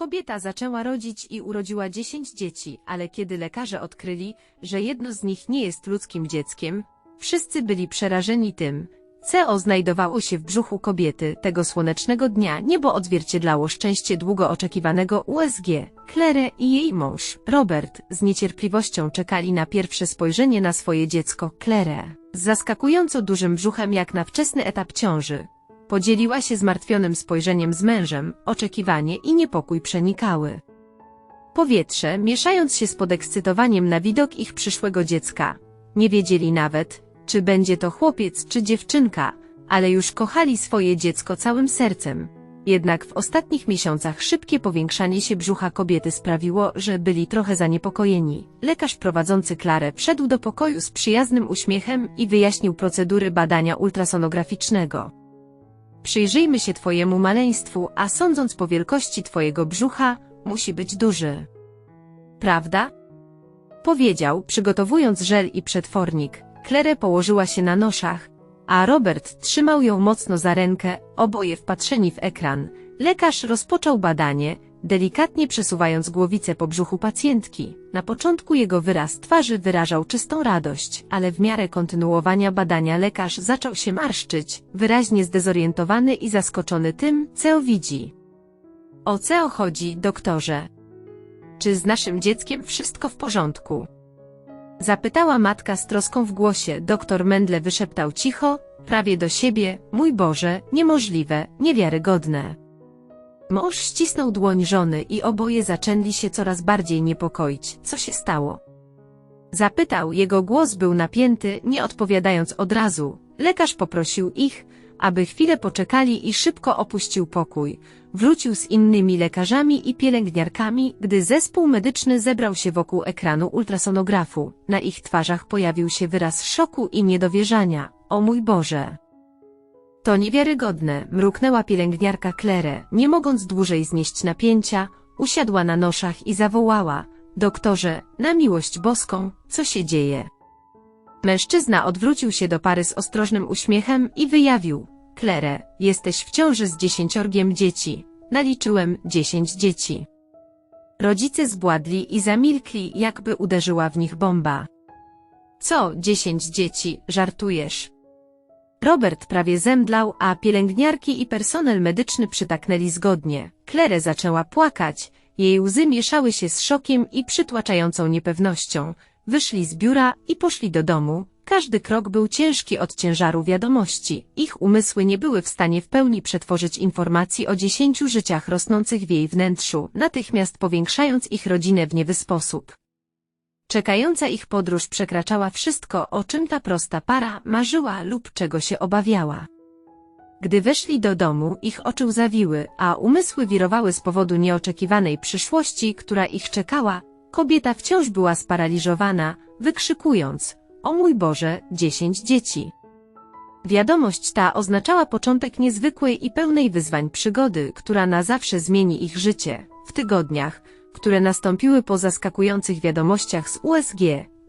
Kobieta zaczęła rodzić i urodziła 10 dzieci, ale kiedy lekarze odkryli, że jedno z nich nie jest ludzkim dzieckiem, wszyscy byli przerażeni tym, CO znajdowało się w brzuchu kobiety. Tego słonecznego dnia niebo odzwierciedlało szczęście długo oczekiwanego USG. Claire i jej mąż, Robert, z niecierpliwością czekali na pierwsze spojrzenie na swoje dziecko, Claire. Z zaskakująco dużym brzuchem jak na wczesny etap ciąży. Podzieliła się zmartwionym spojrzeniem z mężem, oczekiwanie i niepokój przenikały. Powietrze, mieszając się z podekscytowaniem na widok ich przyszłego dziecka. Nie wiedzieli nawet, czy będzie to chłopiec czy dziewczynka, ale już kochali swoje dziecko całym sercem. Jednak w ostatnich miesiącach szybkie powiększanie się brzucha kobiety sprawiło, że byli trochę zaniepokojeni. Lekarz prowadzący Klarę wszedł do pokoju z przyjaznym uśmiechem i wyjaśnił procedury badania ultrasonograficznego. Przyjrzyjmy się Twojemu maleństwu, a sądząc po wielkości Twojego brzucha, musi być duży. Prawda? Powiedział, przygotowując żel i przetwornik. Claire położyła się na noszach, a Robert trzymał ją mocno za rękę, oboje wpatrzeni w ekran. Lekarz rozpoczął badanie, delikatnie przesuwając głowicę po brzuchu pacjentki. Na początku jego wyraz twarzy wyrażał czystą radość, ale w miarę kontynuowania badania lekarz zaczął się marszczyć, wyraźnie zdezorientowany i zaskoczony tym, co widzi. O co chodzi, doktorze? Czy z naszym dzieckiem wszystko w porządku? Zapytała matka z troską w głosie. Doktor Mendle wyszeptał cicho, prawie do siebie, mój Boże, niemożliwe, niewiarygodne. Mąż ścisnął dłoń żony i oboje zaczęli się coraz bardziej niepokoić. Co się stało? Zapytał, jego głos był napięty, nie odpowiadając od razu. Lekarz poprosił ich, aby chwilę poczekali i szybko opuścił pokój. Wrócił z innymi lekarzami i pielęgniarkami, gdy zespół medyczny zebrał się wokół ekranu ultrasonografu. Na ich twarzach pojawił się wyraz szoku i niedowierzania. O mój Boże! To niewiarygodne, mruknęła pielęgniarka Claire, nie mogąc dłużej znieść napięcia, usiadła na noszach i zawołała. Doktorze, na miłość boską, co się dzieje? Mężczyzna odwrócił się do pary z ostrożnym uśmiechem i wyjawił. Claire, jesteś w ciąży z dziesięciorgiem dzieci. Naliczyłem dziesięć dzieci. Rodzice zbładli i zamilkli, jakby uderzyła w nich bomba. Co, dziesięć dzieci, żartujesz? Robert prawie zemdlał, a pielęgniarki i personel medyczny przytaknęli zgodnie. Claire zaczęła płakać, jej łzy mieszały się z szokiem i przytłaczającą niepewnością. Wyszli z biura i poszli do domu. Każdy krok był ciężki od ciężaru wiadomości. Ich umysły nie były w stanie w pełni przetworzyć informacji o dziesięciu życiach rosnących w jej wnętrzu, natychmiast powiększając ich rodzinę w niewy sposób. Czekająca ich podróż przekraczała wszystko, o czym ta prosta para marzyła lub czego się obawiała. Gdy weszli do domu, ich oczy zawiły, a umysły wirowały z powodu nieoczekiwanej przyszłości, która ich czekała. Kobieta wciąż była sparaliżowana, wykrzykując, o mój Boże, dziesięć dzieci. Wiadomość ta oznaczała początek niezwykłej i pełnej wyzwań przygody, która na zawsze zmieni ich życie. W tygodniach, które nastąpiły po zaskakujących wiadomościach z USG,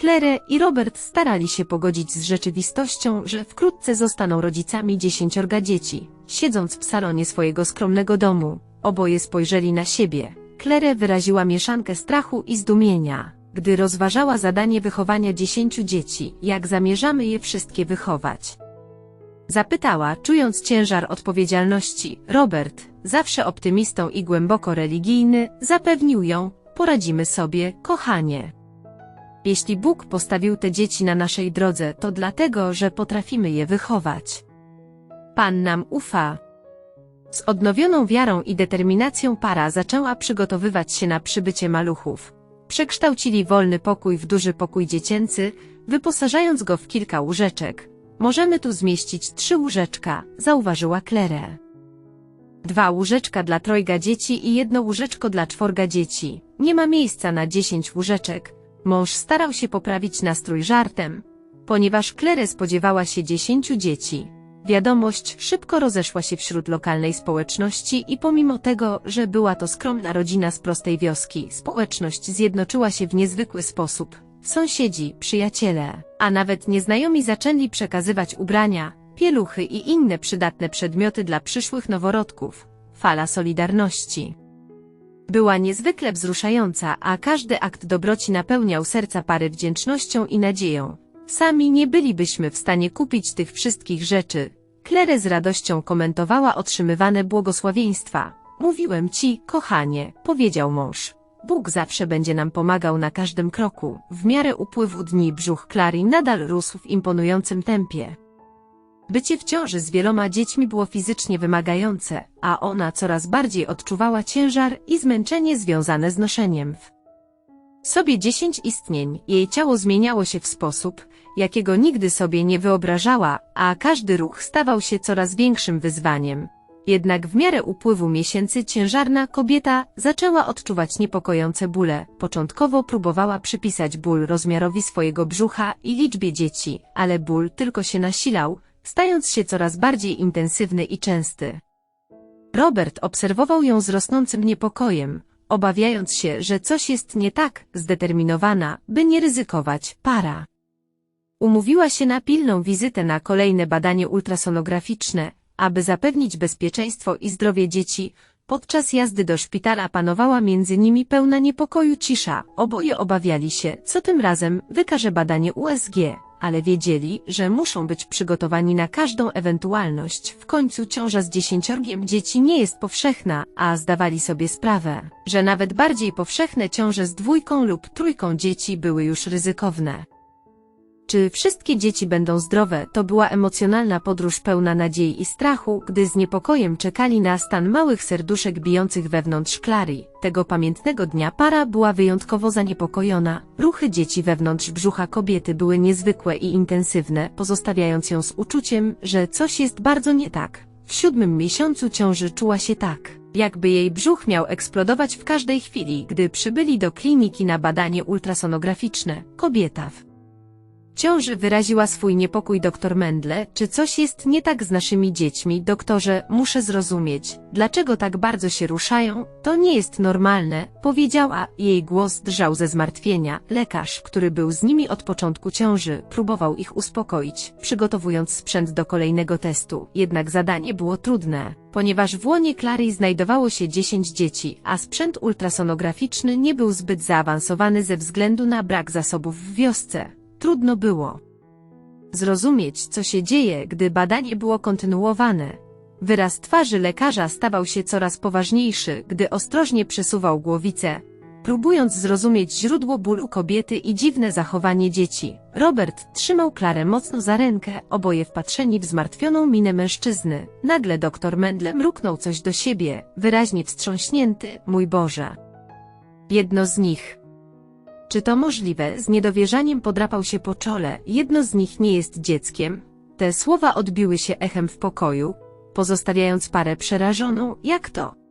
Claire i Robert starali się pogodzić z rzeczywistością, że wkrótce zostaną rodzicami dziesięciorga dzieci. Siedząc w salonie swojego skromnego domu, oboje spojrzeli na siebie. Claire wyraziła mieszankę strachu i zdumienia, gdy rozważała zadanie wychowania dziesięciu dzieci, jak zamierzamy je wszystkie wychować. Zapytała, czując ciężar odpowiedzialności, Robert, zawsze optymistą i głęboko religijny, zapewnił ją, poradzimy sobie, kochanie. Jeśli Bóg postawił te dzieci na naszej drodze, to dlatego, że potrafimy je wychować. Pan nam ufa. Z odnowioną wiarą i determinacją para zaczęła przygotowywać się na przybycie maluchów. Przekształcili wolny pokój w duży pokój dziecięcy, wyposażając go w kilka łóżeczek. Możemy tu zmieścić trzy łóżeczka, zauważyła Claire. Dwa łóżeczka dla trojga dzieci i jedno łóżeczko dla czworga dzieci. Nie ma miejsca na dziesięć łóżeczek. Mąż starał się poprawić nastrój żartem, ponieważ Claire spodziewała się dziesięciu dzieci. Wiadomość szybko rozeszła się wśród lokalnej społeczności i pomimo tego, że była to skromna rodzina z prostej wioski, społeczność zjednoczyła się w niezwykły sposób. Sąsiedzi, przyjaciele, a nawet nieznajomi zaczęli przekazywać ubrania, pieluchy i inne przydatne przedmioty dla przyszłych noworodków. Fala solidarności. Była niezwykle wzruszająca, a każdy akt dobroci napełniał serca pary wdzięcznością i nadzieją. Sami nie bylibyśmy w stanie kupić tych wszystkich rzeczy. Claire z radością komentowała otrzymywane błogosławieństwa. Mówiłem ci, kochanie, powiedział mąż. Bóg zawsze będzie nam pomagał na każdym kroku. W miarę upływu dni brzuch Clary nadal rósł w imponującym tempie. Bycie w ciąży z wieloma dziećmi było fizycznie wymagające, a ona coraz bardziej odczuwała ciężar i zmęczenie związane z noszeniem w sobie dziesięć istnień. Jej ciało zmieniało się w sposób, jakiego nigdy sobie nie wyobrażała, a każdy ruch stawał się coraz większym wyzwaniem. Jednak w miarę upływu miesięcy ciężarna kobieta zaczęła odczuwać niepokojące bóle. Początkowo próbowała przypisać ból rozmiarowi swojego brzucha i liczbie dzieci, ale ból tylko się nasilał, stając się coraz bardziej intensywny i częsty. Robert obserwował ją z rosnącym niepokojem, obawiając się, że coś jest nie tak, zdeterminowana, by nie ryzykować, para. Umówiła się na pilną wizytę na kolejne badanie ultrasonograficzne, aby zapewnić bezpieczeństwo i zdrowie dzieci. Podczas jazdy do szpitala panowała między nimi pełna niepokoju cisza. Oboje obawiali się, co tym razem wykaże badanie USG, ale wiedzieli, że muszą być przygotowani na każdą ewentualność. W końcu ciąża z dziesięciorgiem dzieci nie jest powszechna, a zdawali sobie sprawę, że nawet bardziej powszechne ciąże z dwójką lub trójką dzieci były już ryzykowne. Czy wszystkie dzieci będą zdrowe, to była emocjonalna podróż pełna nadziei i strachu, gdy z niepokojem czekali na stan małych serduszek bijących wewnątrz Klary. Tego pamiętnego dnia para była wyjątkowo zaniepokojona. Ruchy dzieci wewnątrz brzucha kobiety były niezwykłe i intensywne, pozostawiając ją z uczuciem, że coś jest bardzo nie tak. W siódmym miesiącu ciąży czuła się tak, jakby jej brzuch miał eksplodować w każdej chwili, gdy przybyli do kliniki na badanie ultrasonograficzne. Kobieta w ciąży wyraziła swój niepokój dr Mendle, czy coś jest nie tak z naszymi dziećmi, doktorze, muszę zrozumieć, dlaczego tak bardzo się ruszają, to nie jest normalne, powiedziała, jej głos drżał ze zmartwienia, lekarz, który był z nimi od początku ciąży, próbował ich uspokoić, przygotowując sprzęt do kolejnego testu, jednak zadanie było trudne. Ponieważ w łonie Clary znajdowało się 10 dzieci, a sprzęt ultrasonograficzny nie był zbyt zaawansowany ze względu na brak zasobów w wiosce. Trudno było zrozumieć, co się dzieje, gdy badanie było kontynuowane. Wyraz twarzy lekarza stawał się coraz poważniejszy, gdy ostrożnie przesuwał głowicę, próbując zrozumieć źródło bólu kobiety i dziwne zachowanie dzieci. Robert trzymał Klarę mocno za rękę, oboje wpatrzeni w zmartwioną minę mężczyzny. Nagle doktor Mendle mruknął coś do siebie, wyraźnie wstrząśnięty, mój Boże. Jedno z nich, czy to możliwe? Z niedowierzaniem podrapał się po czole. Jedno z nich nie jest dzieckiem. Te słowa odbiły się echem w pokoju, pozostawiając parę przerażoną. Jak to?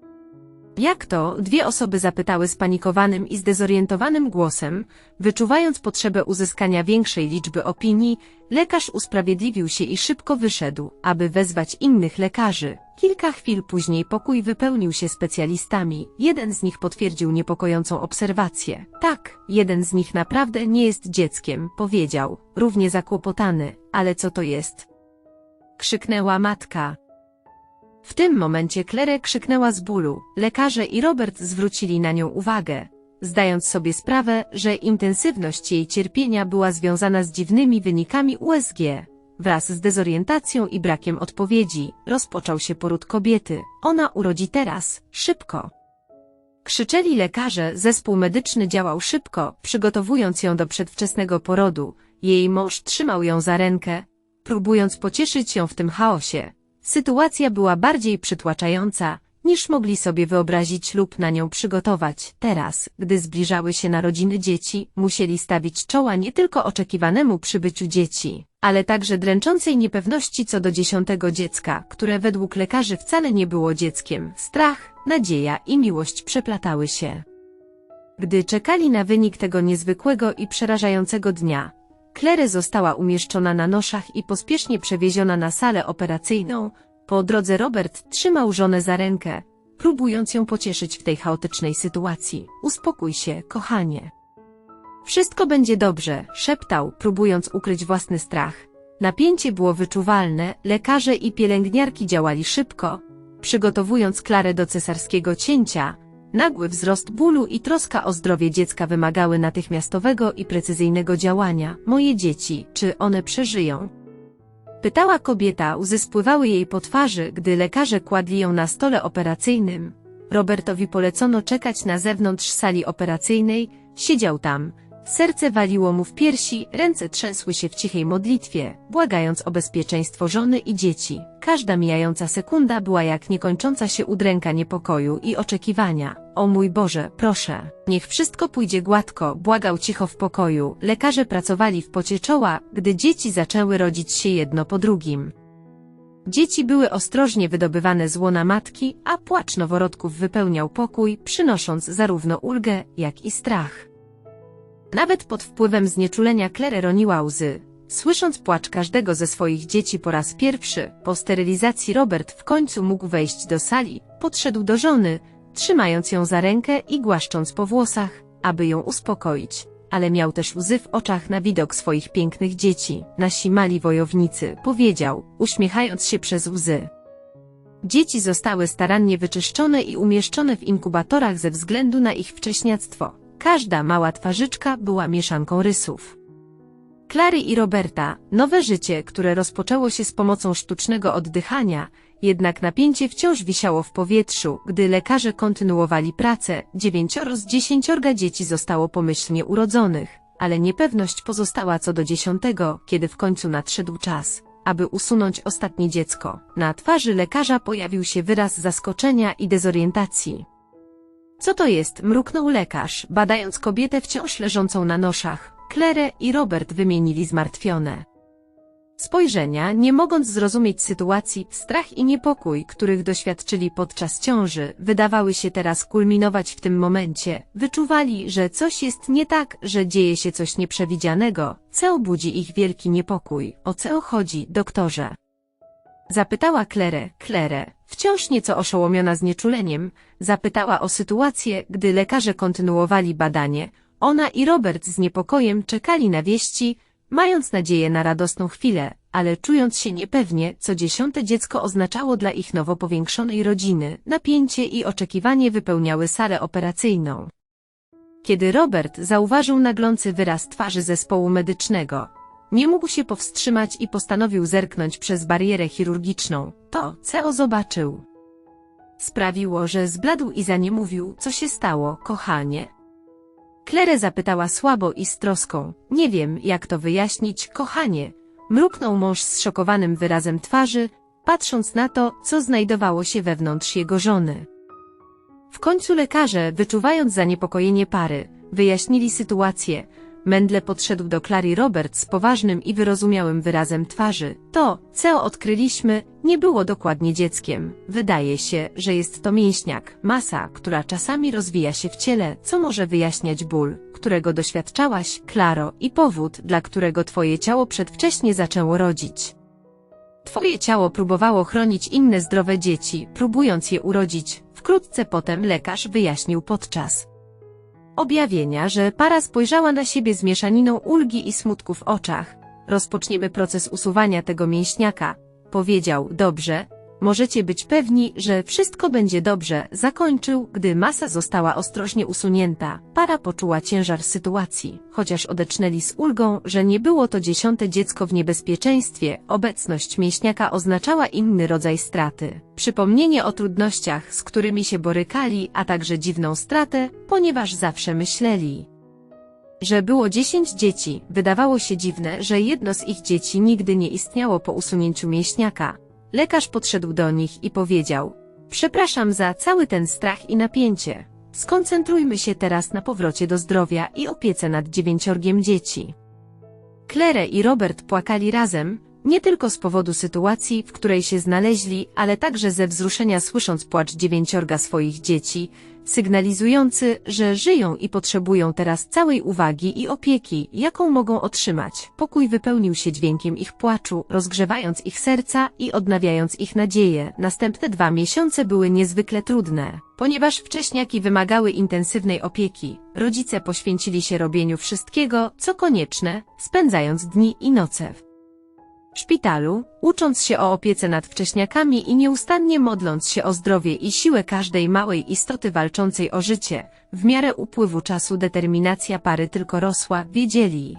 Jak to? Dwie osoby zapytały spanikowanym i zdezorientowanym głosem, wyczuwając potrzebę uzyskania większej liczby opinii, lekarz usprawiedliwił się i szybko wyszedł, aby wezwać innych lekarzy. Kilka chwil później pokój wypełnił się specjalistami. Jeden z nich potwierdził niepokojącą obserwację. Tak, jeden z nich naprawdę nie jest dzieckiem, powiedział, równie zakłopotany. Ale co to jest? Krzyknęła matka. W tym momencie Claire krzyknęła z bólu. Lekarze i Robert zwrócili na nią uwagę, zdając sobie sprawę, że intensywność jej cierpienia była związana z dziwnymi wynikami USG. Wraz z dezorientacją i brakiem odpowiedzi, rozpoczął się poród kobiety. Ona urodzi teraz, szybko. Krzyczeli lekarze, zespół medyczny działał szybko, przygotowując ją do przedwczesnego porodu. Jej mąż trzymał ją za rękę, próbując pocieszyć ją w tym chaosie. Sytuacja była bardziej przytłaczająca, niż mogli sobie wyobrazić lub na nią przygotować. Teraz, gdy zbliżały się narodziny dzieci, musieli stawić czoła nie tylko oczekiwanemu przybyciu dzieci, ale także dręczącej niepewności co do dziesiątego dziecka, które według lekarzy wcale nie było dzieckiem. Strach, nadzieja i miłość przeplatały się. Gdy czekali na wynik tego niezwykłego i przerażającego dnia, Claire została umieszczona na noszach i pospiesznie przewieziona na salę operacyjną. Po drodze Robert trzymał żonę za rękę, próbując ją pocieszyć w tej chaotycznej sytuacji. Uspokój się, kochanie. Wszystko będzie dobrze, szeptał, próbując ukryć własny strach. Napięcie było wyczuwalne, lekarze i pielęgniarki działali szybko, przygotowując Klarę do cesarskiego cięcia, Nagły wzrost bólu i troska o zdrowie dziecka wymagały natychmiastowego i precyzyjnego działania. Moje dzieci, czy one przeżyją? Pytała kobieta, łzy spływały jej po twarzy, gdy lekarze kładli ją na stole operacyjnym. Robertowi polecono czekać na zewnątrz sali operacyjnej, siedział tam. Serce waliło mu w piersi, ręce trzęsły się w cichej modlitwie, błagając o bezpieczeństwo żony i dzieci. Każda mijająca sekunda była jak niekończąca się udręka niepokoju i oczekiwania. O mój Boże, proszę, niech wszystko pójdzie gładko, błagał cicho w pokoju. Lekarze pracowali w pocie czoła, gdy dzieci zaczęły rodzić się jedno po drugim. Dzieci były ostrożnie wydobywane z łona matki, a płacz noworodków wypełniał pokój, przynosząc zarówno ulgę, jak i strach. Nawet pod wpływem znieczulenia Claire roniła łzy. Słysząc płacz każdego ze swoich dzieci po raz pierwszy, po sterylizacji Robert w końcu mógł wejść do sali, podszedł do żony, trzymając ją za rękę i głaszcząc po włosach, aby ją uspokoić. Ale miał też łzy w oczach na widok swoich pięknych dzieci, nasi mali wojownicy, powiedział, uśmiechając się przez łzy. Dzieci zostały starannie wyczyszczone i umieszczone w inkubatorach ze względu na ich wcześniactwo. Każda mała twarzyczka była mieszanką rysów. Klary i Roberta, nowe życie, które rozpoczęło się z pomocą sztucznego oddychania, jednak napięcie wciąż wisiało w powietrzu, gdy lekarze kontynuowali pracę, dziewięcioro z dziesięciorga dzieci zostało pomyślnie urodzonych, ale niepewność pozostała co do dziesiątego, kiedy w końcu nadszedł czas, aby usunąć ostatnie dziecko. Na twarzy lekarza pojawił się wyraz zaskoczenia i dezorientacji. Co to jest? mruknął lekarz, badając kobietę wciąż leżącą na noszach. Claire i Robert wymienili zmartwione spojrzenia, nie mogąc zrozumieć sytuacji, strach i niepokój, których doświadczyli podczas ciąży, wydawały się teraz kulminować w tym momencie. Wyczuwali, że coś jest nie tak, że dzieje się coś nieprzewidzianego, co budzi ich wielki niepokój. O co chodzi, doktorze? Zapytała Claire, Claire, wciąż nieco oszołomiona znieczuleniem, zapytała o sytuację, gdy lekarze kontynuowali badanie. Ona i Robert z niepokojem czekali na wieści, mając nadzieję na radosną chwilę, ale czując się niepewnie, co dziesiąte dziecko oznaczało dla ich nowo powiększonej rodziny, napięcie i oczekiwanie wypełniały salę operacyjną. Kiedy Robert zauważył naglący wyraz twarzy zespołu medycznego, nie mógł się powstrzymać i postanowił zerknąć przez barierę chirurgiczną. To, co zobaczył. Sprawiło, że zbladł i zaniemówił, co się stało, kochanie. Klere zapytała słabo i z troską. Nie wiem, jak to wyjaśnić, kochanie. Mruknął mąż z szokowanym wyrazem twarzy, patrząc na to, co znajdowało się wewnątrz jego żony. W końcu lekarze, wyczuwając zaniepokojenie pary, wyjaśnili sytuację, Mendle podszedł do Clary Roberts z poważnym i wyrozumiałym wyrazem twarzy. To, co odkryliśmy, nie było dokładnie dzieckiem. Wydaje się, że jest to mięśniak, masa, która czasami rozwija się w ciele, co może wyjaśniać ból, którego doświadczałaś, Claro, i powód, dla którego twoje ciało przedwcześnie zaczęło rodzić. Twoje ciało próbowało chronić inne zdrowe dzieci, próbując je urodzić. Wkrótce potem lekarz wyjaśnił podczas objawienia, że para spojrzała na siebie z mieszaniną ulgi i smutku w oczach. Rozpoczniemy proces usuwania tego mięśniaka. Powiedział, dobrze, możecie być pewni, że wszystko będzie dobrze, zakończył, gdy masa została ostrożnie usunięta. Para poczuła ciężar sytuacji, chociaż odecznęli z ulgą, że nie było to dziesiąte dziecko w niebezpieczeństwie, obecność mięśniaka oznaczała inny rodzaj straty. Przypomnienie o trudnościach, z którymi się borykali, a także dziwną stratę, ponieważ zawsze myśleli, że było dziesięć dzieci, wydawało się dziwne, że jedno z ich dzieci nigdy nie istniało po usunięciu mięśniaka. Lekarz podszedł do nich i powiedział, przepraszam za cały ten strach i napięcie. Skoncentrujmy się teraz na powrocie do zdrowia i opiece nad dziewięciorgiem dzieci. Claire i Robert płakali razem, nie tylko z powodu sytuacji, w której się znaleźli, ale także ze wzruszenia słysząc płacz dziewięciorga swoich dzieci, sygnalizujący, że żyją i potrzebują teraz całej uwagi i opieki, jaką mogą otrzymać. Pokój wypełnił się dźwiękiem ich płaczu, rozgrzewając ich serca i odnawiając ich nadzieję. Następne dwa miesiące były niezwykle trudne, ponieważ wcześniaki wymagały intensywnej opieki. Rodzice poświęcili się robieniu wszystkiego, co konieczne, spędzając dni i noce W szpitalu, ucząc się o opiece nad wcześniakami i nieustannie modląc się o zdrowie i siłę każdej małej istoty walczącej o życie, w miarę upływu czasu determinacja pary tylko rosła, wiedzieli,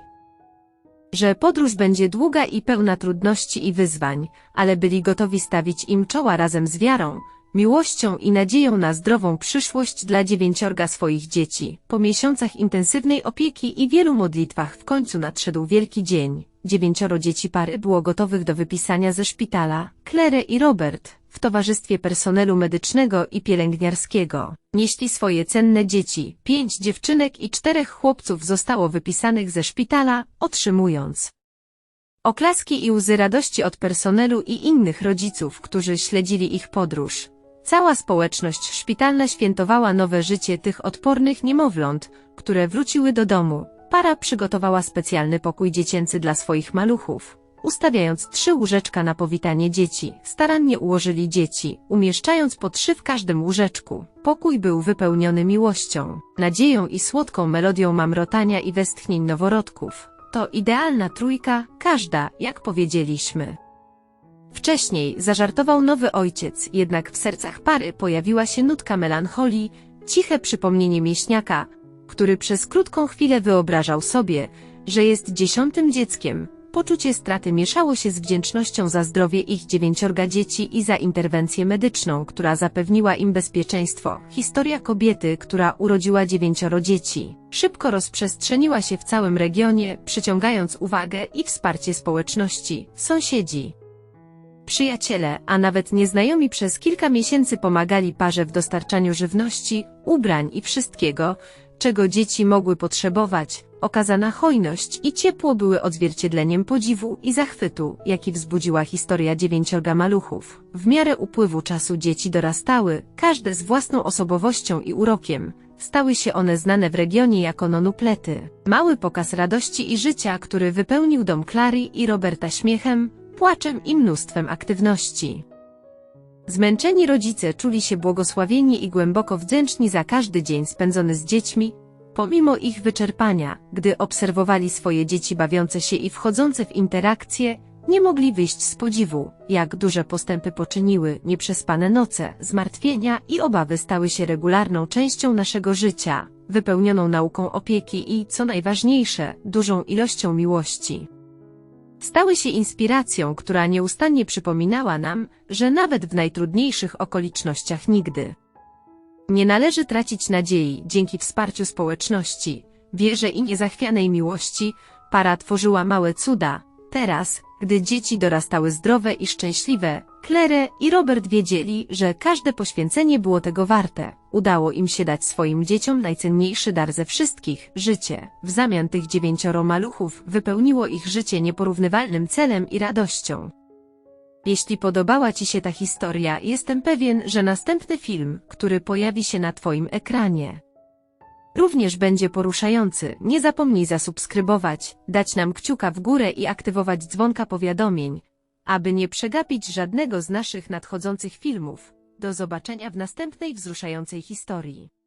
że podróż będzie długa i pełna trudności i wyzwań, ale byli gotowi stawić im czoła razem z wiarą, miłością i nadzieją na zdrową przyszłość dla dziewięciorga swoich dzieci. Po miesiącach intensywnej opieki i wielu modlitwach w końcu nadszedł wielki dzień. Dziewięcioro dzieci pary było gotowych do wypisania ze szpitala. Claire i Robert, w towarzystwie personelu medycznego i pielęgniarskiego, nieśli swoje cenne dzieci. Pięć dziewczynek i czterech chłopców zostało wypisanych ze szpitala, otrzymując oklaski i łzy radości od personelu i innych rodziców, którzy śledzili ich podróż. Cała społeczność szpitalna świętowała nowe życie tych odpornych niemowląt, które wróciły do domu. Para przygotowała specjalny pokój dziecięcy dla swoich maluchów. Ustawiając trzy łóżeczka na powitanie dzieci, starannie ułożyli dzieci, umieszczając po trzy w każdym łóżeczku. Pokój był wypełniony miłością, nadzieją i słodką melodią mamrotania i westchnień noworodków. To idealna trójka, każda, jak powiedzieliśmy. Wcześniej zażartował nowy ojciec, jednak w sercach pary pojawiła się nutka melancholii, ciche przypomnienie mieśniaka, który przez krótką chwilę wyobrażał sobie, że jest dziesiątym dzieckiem. Poczucie straty mieszało się z wdzięcznością za zdrowie ich dziewięciorga dzieci i za interwencję medyczną, która zapewniła im bezpieczeństwo. Historia kobiety, która urodziła dziewięcioro dzieci, szybko rozprzestrzeniła się w całym regionie, przyciągając uwagę i wsparcie społeczności, sąsiedzi. Przyjaciele, a nawet nieznajomi przez kilka miesięcy pomagali parze w dostarczaniu żywności, ubrań i wszystkiego, czego dzieci mogły potrzebować. Okazana hojność i ciepło były odzwierciedleniem podziwu i zachwytu, jaki wzbudziła historia dziewięciorga maluchów. W miarę upływu czasu dzieci dorastały, każde z własną osobowością i urokiem. Stały się one znane w regionie jako nonuplety. Mały pokaz radości i życia, który wypełnił dom Clary i Roberta śmiechem, płaczem i mnóstwem aktywności. Zmęczeni rodzice czuli się błogosławieni i głęboko wdzięczni za każdy dzień spędzony z dziećmi, pomimo ich wyczerpania, gdy obserwowali swoje dzieci bawiące się i wchodzące w interakcje, nie mogli wyjść z podziwu, jak duże postępy poczyniły, nieprzespane noce, zmartwienia i obawy stały się regularną częścią naszego życia, wypełnioną nauką opieki i, co najważniejsze, dużą ilością miłości stały się inspiracją, która nieustannie przypominała nam, że nawet w najtrudniejszych okolicznościach nigdy nie należy tracić nadziei dzięki wsparciu społeczności, wierze i niezachwianej miłości, para tworzyła małe cuda. Teraz, gdy dzieci dorastały zdrowe i szczęśliwe, Claire i Robert wiedzieli, że każde poświęcenie było tego warte. Udało im się dać swoim dzieciom najcenniejszy dar ze wszystkich życie. W zamian tych dziewięcioro maluchów wypełniło ich życie nieporównywalnym celem i radością. Jeśli podobała Ci się ta historia, jestem pewien, że następny film, który pojawi się na Twoim ekranie, również będzie poruszający. Nie zapomnij zasubskrybować, dać nam kciuka w górę i aktywować dzwonka powiadomień, aby nie przegapić żadnego z naszych nadchodzących filmów. Do zobaczenia w następnej wzruszającej historii.